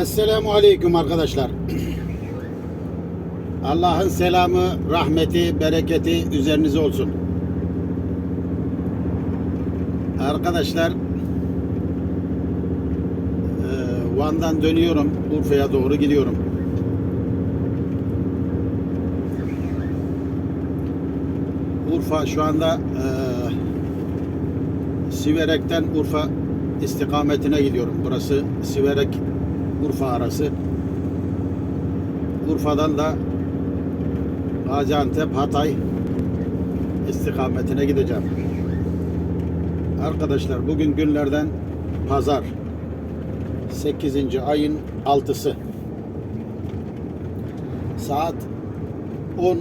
Esselamu Aleyküm arkadaşlar. Allah'ın selamı, rahmeti, bereketi üzerinize olsun. Arkadaşlar eee, Van'dan dönüyorum. Urfa'ya doğru gidiyorum. Urfa şu anda eee Siverek'ten Urfa istikametine gidiyorum. Burası Siverek Urfa arası. Urfa'dan da Gaziantep Hatay istikametine gideceğim. Arkadaşlar bugün günlerden pazar 8. ayın 6'sı saat 10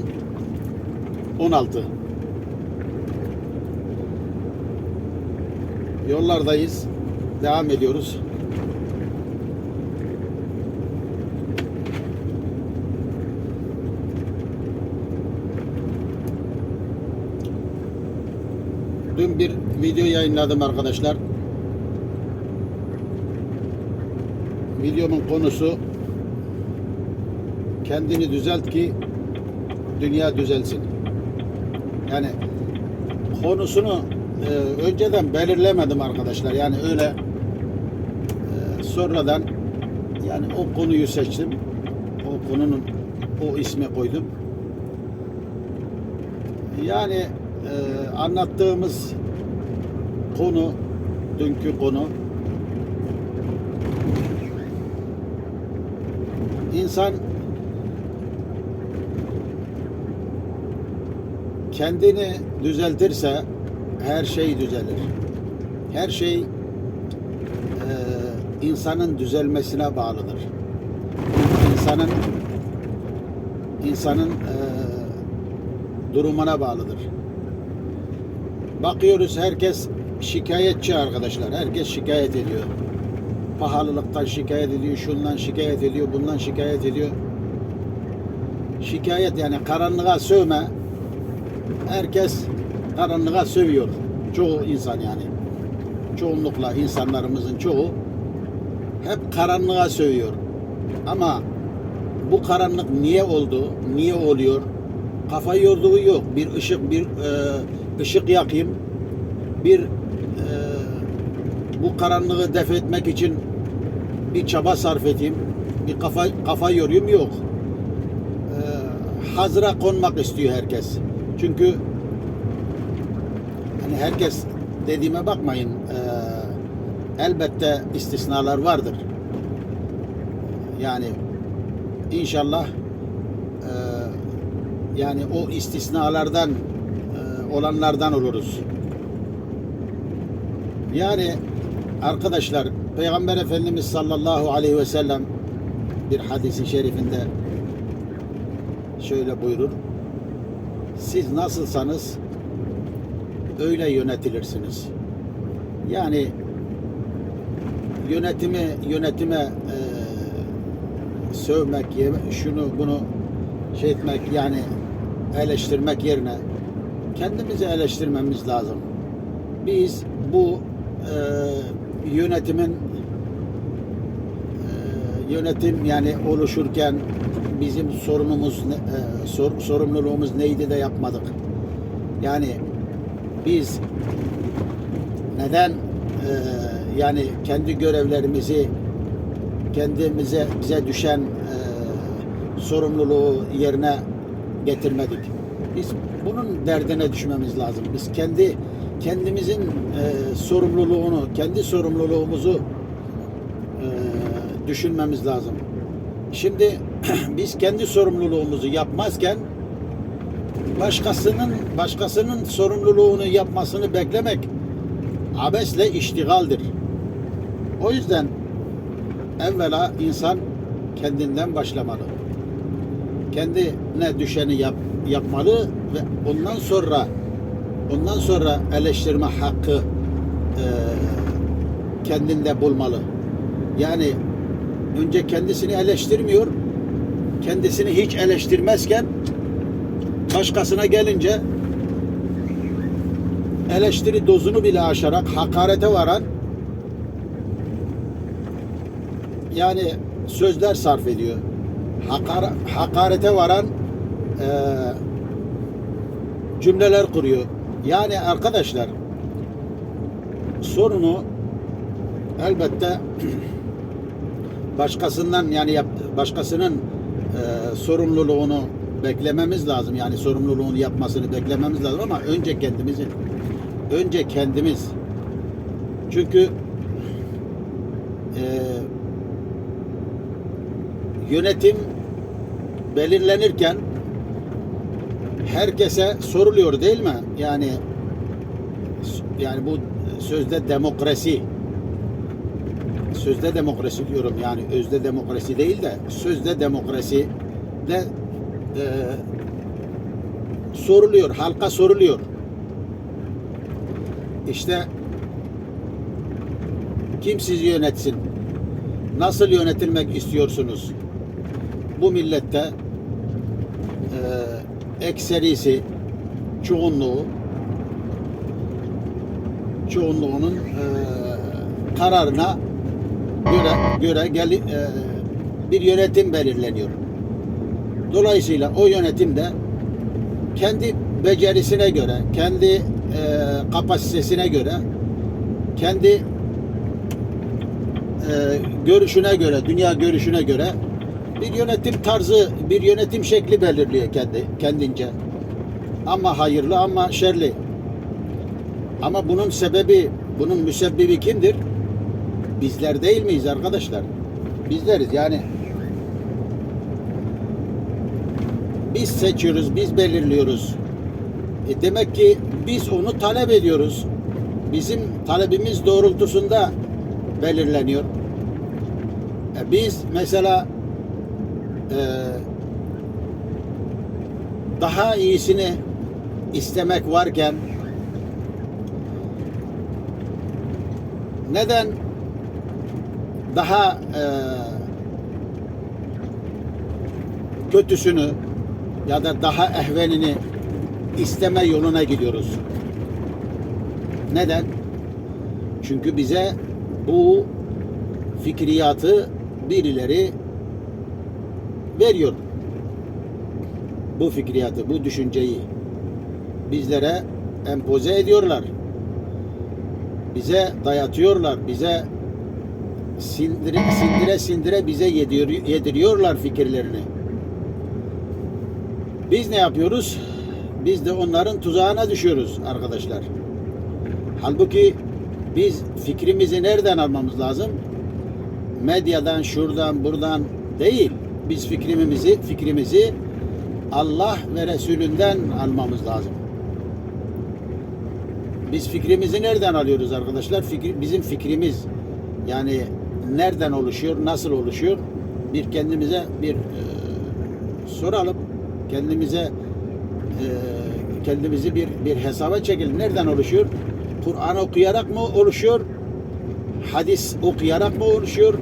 16 Yollardayız. Devam ediyoruz. Dün bir video yayınladım arkadaşlar. Videomun konusu kendini düzelt ki dünya düzelsin. Yani konusunu e, önceden belirlemedim arkadaşlar. Yani öyle e, sonradan yani o konuyu seçtim. O konunun o ismi koydum. Yani e, anlattığımız konu dünkü konu insan kendini düzeltirse her şey düzelir. Her şey e, insanın düzelmesine bağlıdır. İnsanın insanın e, durumuna bağlıdır. Bakıyoruz herkes şikayetçi arkadaşlar. Herkes şikayet ediyor. Pahalılıktan şikayet ediyor, şundan şikayet ediyor, bundan şikayet ediyor. Şikayet yani karanlığa sövme. Herkes karanlığa sövüyor. Çoğu insan yani. Çoğunlukla insanlarımızın çoğu hep karanlığa sövüyor. Ama bu karanlık niye oldu? Niye oluyor? Kafa yorduğu yok. Bir ışık bir e, ışık yakayım. Bir bu karanlığı def etmek için bir çaba sarf edeyim. Bir kafa kafa yorayım yok. E, hazıra konmak istiyor herkes. Çünkü hani herkes dediğime bakmayın. e, elbette istisnalar vardır. Yani inşallah e, yani o istisnalardan e, olanlardan oluruz. Yani arkadaşlar Peygamber Efendimiz sallallahu aleyhi ve sellem bir hadisi şerifinde şöyle buyurur. Siz nasılsanız öyle yönetilirsiniz. Yani yönetimi yönetime e, sövmek, şunu bunu şey etmek yani eleştirmek yerine kendimizi eleştirmemiz lazım. Biz bu e, yönetimin e, yönetim yani oluşurken bizim sorunumuz e, sor- sorumluluğumuz neydi de yapmadık. Yani biz neden e, yani kendi görevlerimizi kendimize bize düşen e, sorumluluğu yerine getirmedik. Biz bunun derdine düşmemiz lazım. Biz kendi kendimizin e, sorumluluğunu, kendi sorumluluğumuzu e, düşünmemiz lazım. Şimdi biz kendi sorumluluğumuzu yapmazken başkasının başkasının sorumluluğunu yapmasını beklemek abesle iştigaldir. O yüzden evvela insan kendinden başlamalı. Kendine düşeni yap, yapmalı ve ondan sonra ondan sonra eleştirme hakkı e, kendinde bulmalı. Yani önce kendisini eleştirmiyor, kendisini hiç eleştirmezken başkasına gelince eleştiri dozunu bile aşarak hakarete varan yani sözler sarf ediyor. Hakar, hakarete varan e, cümleler kuruyor. Yani arkadaşlar sorunu elbette başkasından yani başkasının e, sorumluluğunu beklememiz lazım. Yani sorumluluğunu yapmasını beklememiz lazım ama önce kendimizin önce kendimiz çünkü e, yönetim belirlenirken herkese soruluyor değil mi? Yani yani bu sözde demokrasi. Sözde demokrasi diyorum yani özde demokrasi değil de sözde demokrasi de e, soruluyor halka soruluyor. İşte kim sizi yönetsin? Nasıl yönetilmek istiyorsunuz? Bu millette e, ekserisi çoğunluğu çoğunluğunun e, kararına göre göre gel, e, bir yönetim belirleniyor. Dolayısıyla o yönetim de kendi becerisine göre, kendi e, kapasitesine göre, kendi e, görüşüne göre, dünya görüşüne göre bir yönetim tarzı, bir yönetim şekli belirliyor kendi kendince. Ama hayırlı ama şerli. Ama bunun sebebi, bunun müsebbibi kimdir? Bizler değil miyiz arkadaşlar? Bizleriz yani. Biz seçiyoruz, biz belirliyoruz. E demek ki biz onu talep ediyoruz. Bizim talebimiz doğrultusunda belirleniyor. E biz mesela e, daha iyisini istemek varken neden daha e, kötüsünü ya da daha ehvenini isteme yoluna gidiyoruz. Neden? Çünkü bize bu fikriyatı birileri veriyor. Bu fikriyatı, bu düşünceyi bizlere empoze ediyorlar. Bize dayatıyorlar, bize sindire sindire, sindire bize yediriyor, yediriyorlar fikirlerini. Biz ne yapıyoruz? Biz de onların tuzağına düşüyoruz arkadaşlar. Halbuki biz fikrimizi nereden almamız lazım? Medyadan, şuradan, buradan değil. Biz fikrimizi fikrimizi Allah ve Resulünden almamız lazım. Biz fikrimizi nereden alıyoruz arkadaşlar? Fikri, bizim fikrimiz yani nereden oluşuyor, nasıl oluşuyor? Bir kendimize bir e, soralım. Kendimize e, kendimizi bir bir hesaba çekelim. Nereden oluşuyor? Kur'an okuyarak mı oluşuyor? Hadis okuyarak mı oluşuyor?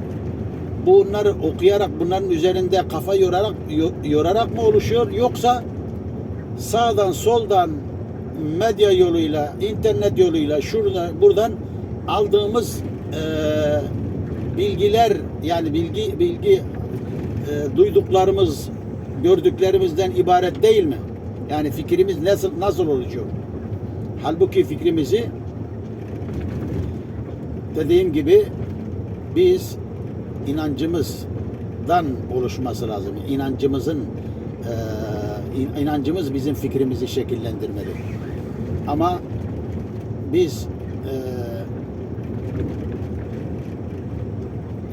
Bunları okuyarak, bunların üzerinde kafa yorarak yorarak mı oluşuyor? Yoksa sağdan soldan medya yoluyla, internet yoluyla, şurada buradan aldığımız e, bilgiler yani bilgi bilgi e, duyduklarımız, gördüklerimizden ibaret değil mi? Yani fikrimiz nasıl nasıl oluşuyor? Halbuki fikrimizi dediğim gibi biz inancımızdan oluşması lazım. İnancımızın e, inancımız bizim fikrimizi şekillendirmeli. Ama biz e,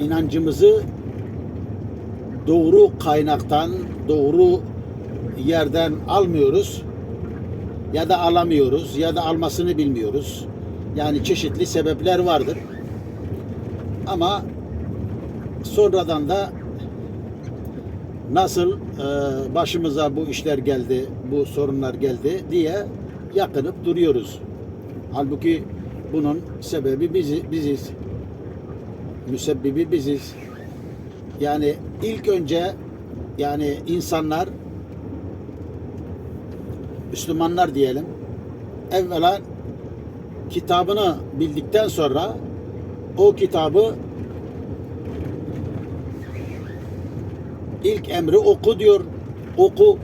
inancımızı doğru kaynaktan, doğru yerden almıyoruz ya da alamıyoruz ya da almasını bilmiyoruz. Yani çeşitli sebepler vardır. Ama sonradan da nasıl e, başımıza bu işler geldi, bu sorunlar geldi diye yakınıp duruyoruz. Halbuki bunun sebebi bizi, biziz. Müsebbibi biziz. Yani ilk önce yani insanlar Müslümanlar diyelim evvela kitabını bildikten sonra o kitabı İlk emri oku diyor. Oku.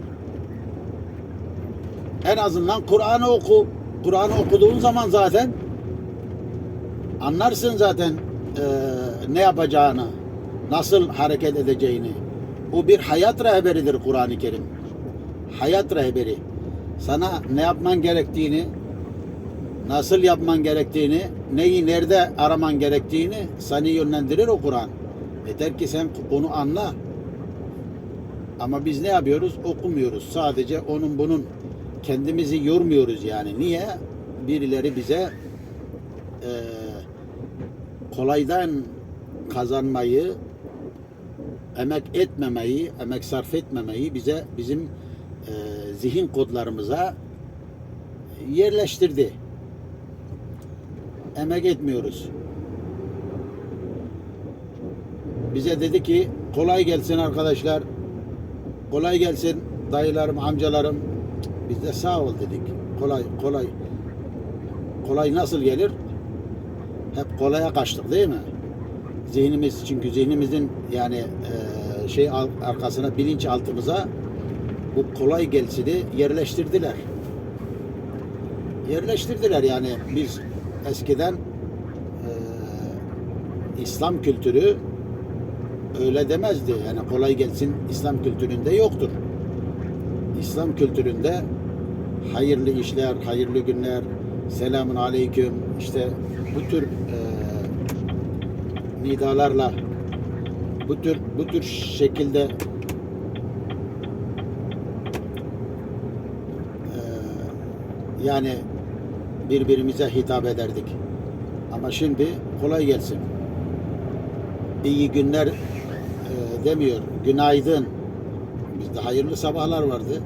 En azından Kur'an'ı oku. Kur'an'ı okuduğun zaman zaten anlarsın zaten eee, ne yapacağını, nasıl hareket edeceğini. O bir hayat rehberidir Kur'an-ı Kerim. Hayat rehberi. Sana ne yapman gerektiğini, nasıl yapman gerektiğini, neyi nerede araman gerektiğini seni yönlendirir o Kur'an. Yeter ki sen onu anla. Ama biz ne yapıyoruz? Okumuyoruz. Sadece onun bunun kendimizi yormuyoruz yani. Niye? Birileri bize eee kolaydan kazanmayı, emek etmemeyi, emek sarf etmemeyi bize bizim eee, zihin kodlarımıza yerleştirdi. Emek etmiyoruz. Bize dedi ki kolay gelsin arkadaşlar. Kolay gelsin dayılarım, amcalarım. Biz de sağ ol dedik. Kolay, kolay. Kolay nasıl gelir? Hep kolaya kaçtık değil mi? Zihnimiz çünkü zihnimizin yani eee, şey arkasına bilinç altımıza bu kolay gelsini yerleştirdiler. Yerleştirdiler yani biz eskiden eee, İslam kültürü öyle demezdi. Yani kolay gelsin İslam kültüründe yoktur. İslam kültüründe hayırlı işler, hayırlı günler, selamun aleyküm işte bu tür eee nidalarla bu tür bu tür şekilde eee, yani birbirimize hitap ederdik. Ama şimdi kolay gelsin. İyi günler eee, demiyor. Günaydın. Bizde hayırlı sabahlar vardı.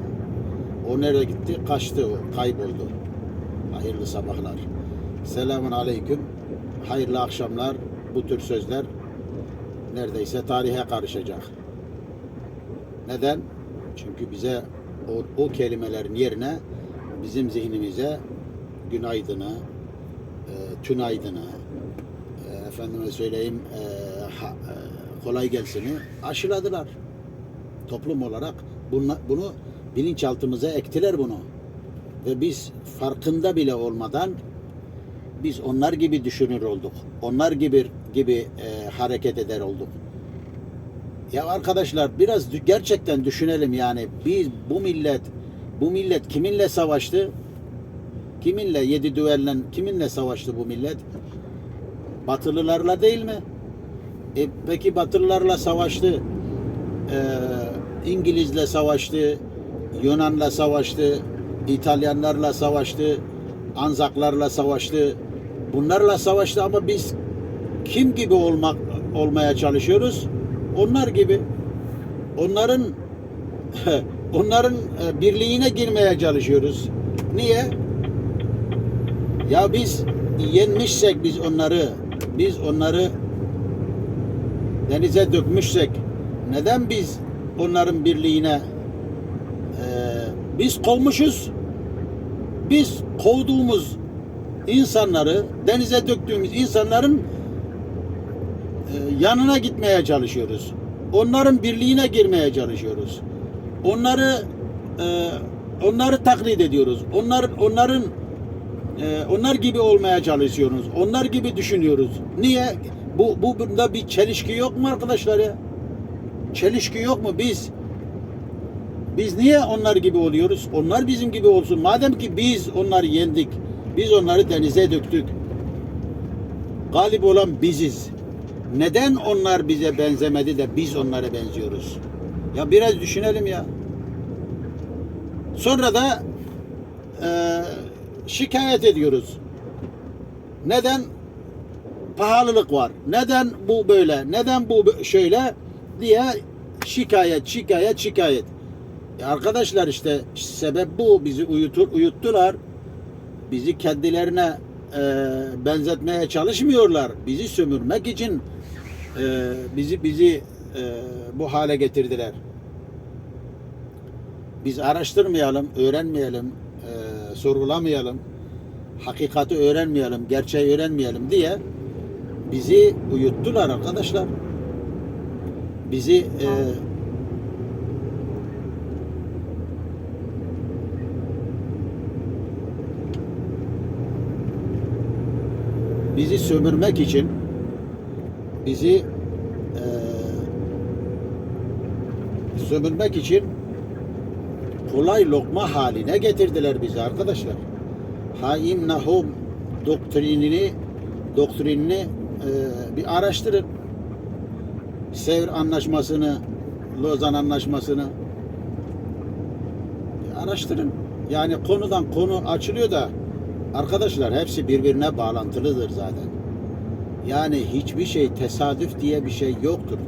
O nereye gitti? Kaçtı o. Kayboldu. Hayırlı sabahlar. Selamun aleyküm. Hayırlı akşamlar. Bu tür sözler neredeyse tarihe karışacak. Neden? Çünkü bize o, o kelimelerin yerine bizim zihnimize günaydını, e, tünaydını, e, efendime söyleyeyim e, ha- e, kolay gelsini aşıladılar. Toplum olarak bunu, bunu bilinçaltımıza ektiler bunu. Ve biz farkında bile olmadan biz onlar gibi düşünür olduk. Onlar gibi gibi e, hareket eder olduk. Ya arkadaşlar biraz gerçekten düşünelim yani biz bu millet bu millet kiminle savaştı? Kiminle yedi düelle kiminle savaştı bu millet? Batılılarla değil mi? E, peki Batılılarla savaştı. E, İngilizle savaştı. Yunan'la savaştı. İtalyanlarla savaştı. Anzaklarla savaştı. Bunlarla savaştı ama biz kim gibi olmak olmaya çalışıyoruz? Onlar gibi. Onların onların e, birliğine girmeye çalışıyoruz. Niye? Ya biz yenmişsek biz onları biz onları denize dökmüşsek neden biz onların birliğine e, biz kovmuşuz biz kovduğumuz insanları denize döktüğümüz insanların e, yanına gitmeye çalışıyoruz. Onların birliğine girmeye çalışıyoruz. Onları e, onları taklit ediyoruz. Onlar onların e, onlar gibi olmaya çalışıyoruz. Onlar gibi düşünüyoruz. Niye? Bu bu bunda bir çelişki yok mu arkadaşlar ya? Çelişki yok mu? Biz biz niye onlar gibi oluyoruz? Onlar bizim gibi olsun. Madem ki biz onları yendik. Biz onları denize döktük. Galip olan biziz. Neden onlar bize benzemedi de biz onlara benziyoruz? Ya biraz düşünelim ya. Sonra da e, şikayet ediyoruz. Neden? Pahalılık var. Neden bu böyle? Neden bu şöyle? Diye şikayet, şikayet, şikayet. E arkadaşlar işte sebep bu. Bizi uyutur, uyuttular. Bizi kendilerine e, benzetmeye çalışmıyorlar. Bizi sömürmek için e, bizi bizi e, bu hale getirdiler. Biz araştırmayalım, öğrenmeyelim, e, sorgulamayalım, hakikati öğrenmeyelim, gerçeği öğrenmeyelim diye bizi uyuttular arkadaşlar bizi e, bizi sömürmek için bizi e, sömürmek için kolay lokma haline getirdiler bizi arkadaşlar. Haim Nahum doktrinini doktrinini e, bir araştırın. Sevr anlaşmasını, Lozan anlaşmasını araştırın. Yani konudan konu açılıyor da arkadaşlar hepsi birbirine bağlantılıdır zaten. Yani hiçbir şey tesadüf diye bir şey yoktur.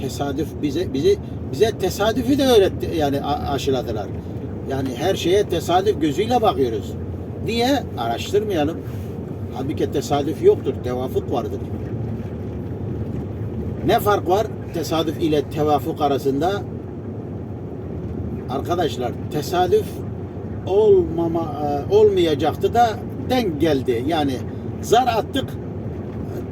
Tesadüf bize bizi bize tesadüfü de öğretti yani aşıladılar. Yani her şeye tesadüf gözüyle bakıyoruz. Niye? Araştırmayalım. Halbuki tesadüf yoktur. Tevafuk vardır. Ne fark var tesadüf ile tevafuk arasında? Arkadaşlar tesadüf olmama e, olmayacaktı da denk geldi. Yani zar attık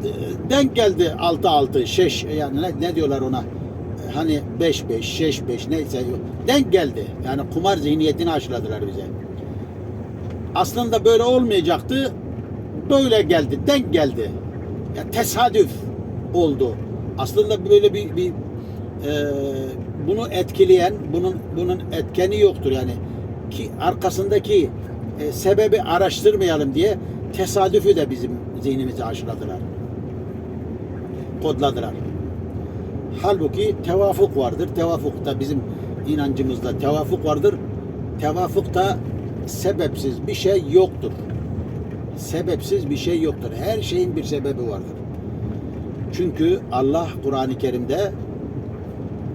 e, denk geldi 6 6 şeş yani ne, ne diyorlar ona? E, Hani 5 5 şeş 5 neyse. Denk geldi. Yani kumar zihniyetini aşıladılar bize. Aslında böyle olmayacaktı. Böyle geldi. Denk geldi. Ya tesadüf oldu. Aslında böyle bir, bir e, bunu etkileyen, bunun bunun etkeni yoktur yani ki arkasındaki e, sebebi araştırmayalım diye tesadüfü de bizim zihnimize aşıladılar. Kodladılar. Halbuki tevafuk vardır. Tevafukta bizim inancımızda tevafuk vardır. Tevafukta sebepsiz bir şey yoktur. Sebepsiz bir şey yoktur. Her şeyin bir sebebi vardır. Çünkü Allah Kur'an-ı Kerim'de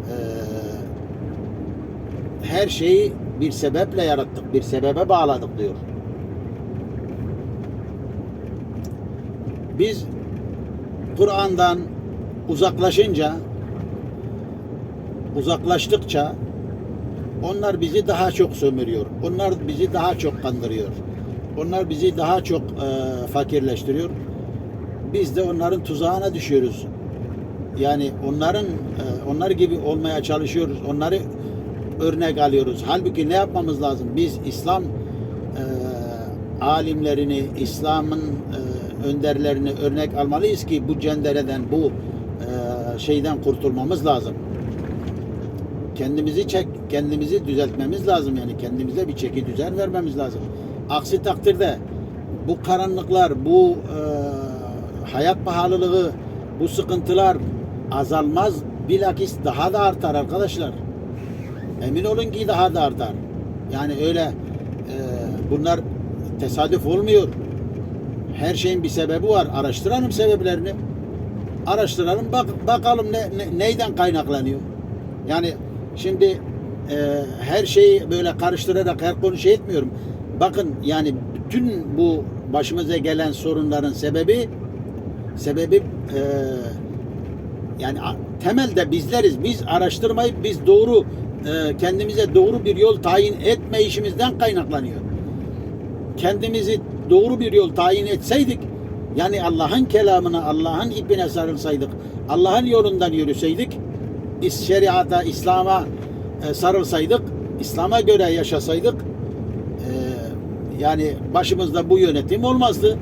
eee, her şeyi bir sebeple yarattık, bir sebebe bağladık diyor. Biz Kur'an'dan uzaklaşınca uzaklaştıkça onlar bizi daha çok sömürüyor. Onlar bizi daha çok kandırıyor. Onlar bizi daha çok eee, fakirleştiriyor. Biz de onların tuzağına düşüyoruz. Yani onların e, onlar gibi olmaya çalışıyoruz. Onları örnek alıyoruz. Halbuki ne yapmamız lazım? Biz İslam e, alimlerini, İslam'ın e, önderlerini örnek almalıyız ki bu cendereden, bu e, şeyden kurtulmamız lazım. Kendimizi çek, kendimizi düzeltmemiz lazım yani kendimize bir çeki düzen vermemiz lazım. Aksi takdirde bu karanlıklar, bu e, hayat pahalılığı, bu sıkıntılar azalmaz. Bilakis daha da artar arkadaşlar. Emin olun ki daha da artar. Yani öyle e, bunlar tesadüf olmuyor. Her şeyin bir sebebi var. Araştıralım sebeplerini. Araştıralım bak bakalım ne, ne- neyden kaynaklanıyor. Yani şimdi e, her şeyi böyle karıştırarak her konu şey etmiyorum. Bakın yani bütün bu başımıza gelen sorunların sebebi sebebi e, yani temelde bizleriz. Biz araştırmayıp biz doğru e, kendimize doğru bir yol tayin etme işimizden kaynaklanıyor. Kendimizi doğru bir yol tayin etseydik yani Allah'ın kelamına, Allah'ın ipine sarılsaydık, Allah'ın yolundan yürüseydik, şeriata, İslam'a e, sarılsaydık, İslam'a göre yaşasaydık e, yani başımızda bu yönetim olmazdı.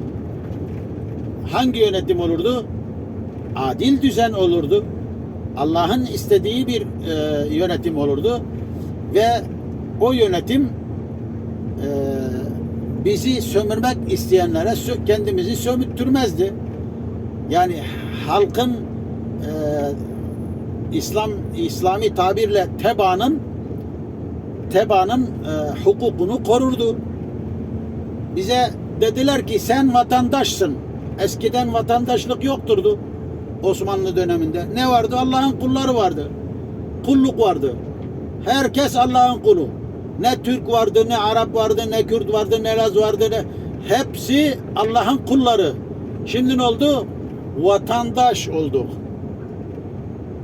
Hangi yönetim olurdu? Adil düzen olurdu. Allah'ın istediği bir e, yönetim olurdu ve o yönetim e, bizi sömürmek isteyenlere kendimizi sömürtürmezdi. Yani halkın e, İslam İslami tabirle tebaanın tebaanın e, hukukunu korurdu. Bize dediler ki sen vatandaşsın. Eskiden vatandaşlık yokturdu Osmanlı döneminde. Ne vardı? Allah'ın kulları vardı. Kulluk vardı. Herkes Allah'ın kulu. Ne Türk vardı, ne Arap vardı, ne Kürt vardı, ne Laz vardı. Ne... Hepsi Allah'ın kulları. Şimdi ne oldu? Vatandaş olduk.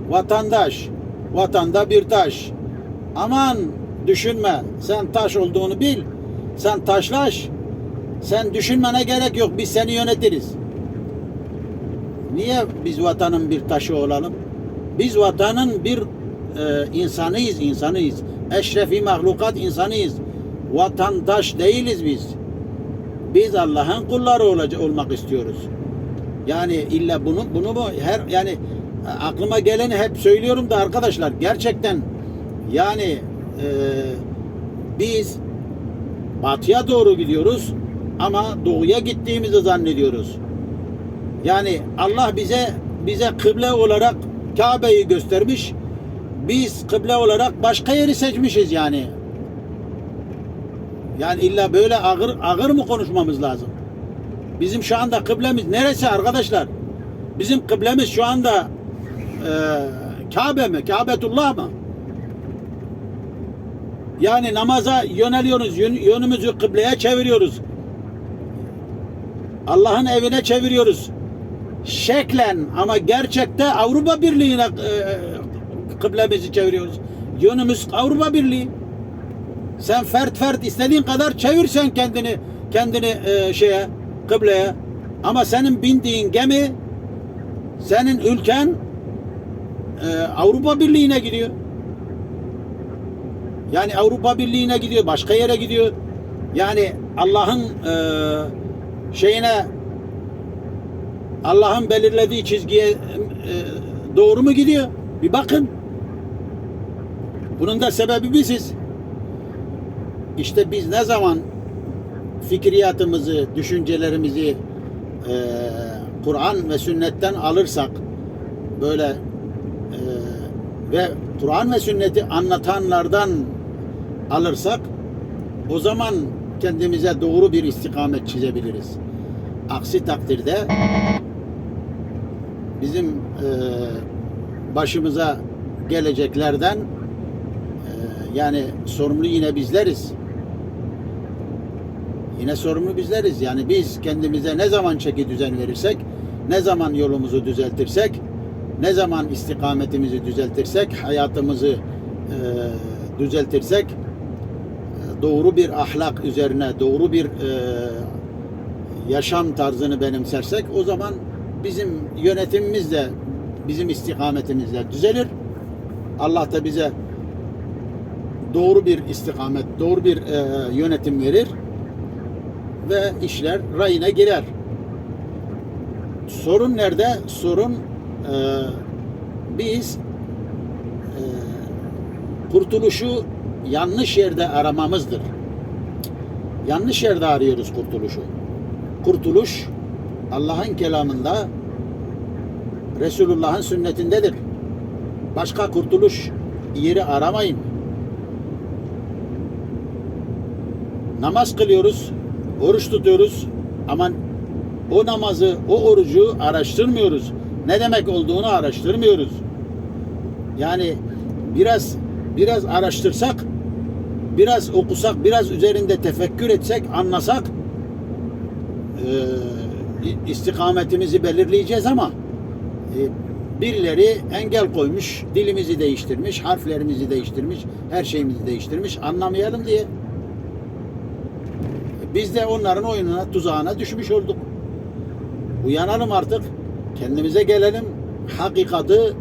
Vatandaş. Vatanda bir taş. Aman düşünme. Sen taş olduğunu bil. Sen taşlaş. Sen düşünmene gerek yok. Biz seni yönetiriz. Niye biz vatanın bir taşı olalım? Biz vatanın bir e, insanıyız, insanıyız. Eşrefi mahlukat insanıyız. Vatandaş değiliz biz. Biz Allah'ın kulları olacak, olmak istiyoruz. Yani illa bunu bunu mu her yani aklıma geleni hep söylüyorum da arkadaşlar gerçekten yani e, biz batıya doğru gidiyoruz ama doğuya gittiğimizi zannediyoruz. Yani Allah bize bize kıble olarak Kabe'yi göstermiş. Biz kıble olarak başka yeri seçmişiz yani. Yani illa böyle ağır ağır mı konuşmamız lazım? Bizim şu anda kıblemiz neresi arkadaşlar? Bizim kıblemiz şu anda e, Kabe mi? Kabetullah mı? Yani namaza yöneliyoruz. Yön, yönümüzü kıbleye çeviriyoruz. Allah'ın evine çeviriyoruz. Şeklen ama gerçekte Avrupa Birliği'ne e, kıblemizi çeviriyoruz. Yönümüz Avrupa Birliği. Sen fert fert istediğin kadar çevir sen kendini kendini e, şeye kıbleye. Ama senin bindiğin gemi senin ülken e, Avrupa Birliği'ne gidiyor. Yani Avrupa Birliği'ne gidiyor, başka yere gidiyor. Yani Allah'ın e, şeyine Allah'ın belirlediği çizgiye e, doğru mu gidiyor? Bir bakın. Bunun da sebebi biziz. İşte biz ne zaman fikriyatımızı, düşüncelerimizi e, Kur'an ve sünnetten alırsak böyle e, ve Kur'an ve sünneti anlatanlardan alırsak o zaman kendimize doğru bir istikamet çizebiliriz. Aksi takdirde bizim e, başımıza geleceklerden e, yani sorumlu yine bizleriz. Yine sorumlu bizleriz. Yani biz kendimize ne zaman çeki düzen verirsek, ne zaman yolumuzu düzeltirsek, ne zaman istikametimizi düzeltirsek, hayatımızı e, düzeltirsek, e, doğru bir ahlak üzerine, doğru bir e, yaşam tarzını benimsersek, o zaman bizim yönetimimiz de bizim istikametimiz de düzelir. Allah da bize doğru bir istikamet, doğru bir e, yönetim verir ve işler rayına girer. Sorun nerede? Sorun e, biz e, kurtuluşu yanlış yerde aramamızdır. Yanlış yerde arıyoruz kurtuluşu. Kurtuluş Allah'ın kelamında Resulullah'ın sünnetindedir. Başka kurtuluş yeri aramayın. Namaz kılıyoruz, oruç tutuyoruz ama o namazı, o orucu araştırmıyoruz. Ne demek olduğunu araştırmıyoruz. Yani biraz biraz araştırsak, biraz okusak, biraz üzerinde tefekkür etsek, anlasak e, istikametimizi belirleyeceğiz ama birileri engel koymuş, dilimizi değiştirmiş, harflerimizi değiştirmiş, her şeyimizi değiştirmiş, anlamayalım diye. Biz de onların oyununa, tuzağına düşmüş olduk. Uyanalım artık. Kendimize gelelim. Hakikati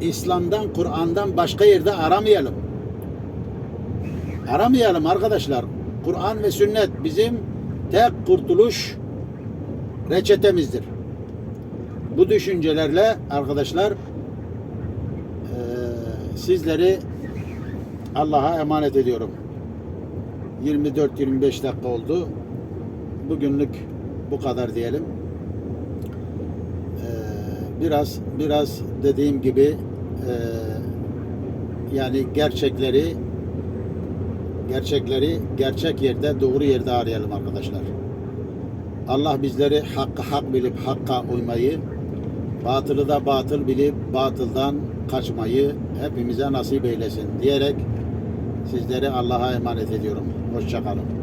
İslam'dan, Kur'an'dan başka yerde aramayalım. Aramayalım arkadaşlar. Kur'an ve sünnet bizim tek kurtuluş reçetemizdir. Bu düşüncelerle arkadaşlar eee, sizleri Allah'a emanet ediyorum. 24-25 dakika oldu. Bugünlük bu kadar diyelim. Ee, biraz biraz dediğim gibi e, yani gerçekleri gerçekleri gerçek yerde doğru yerde arayalım arkadaşlar. Allah bizleri hakkı hak bilip hakka uymayı, batılı da batıl bilip batıldan kaçmayı hepimize nasip eylesin diyerek sizleri Allah'a emanet ediyorum. Hoşçakalın.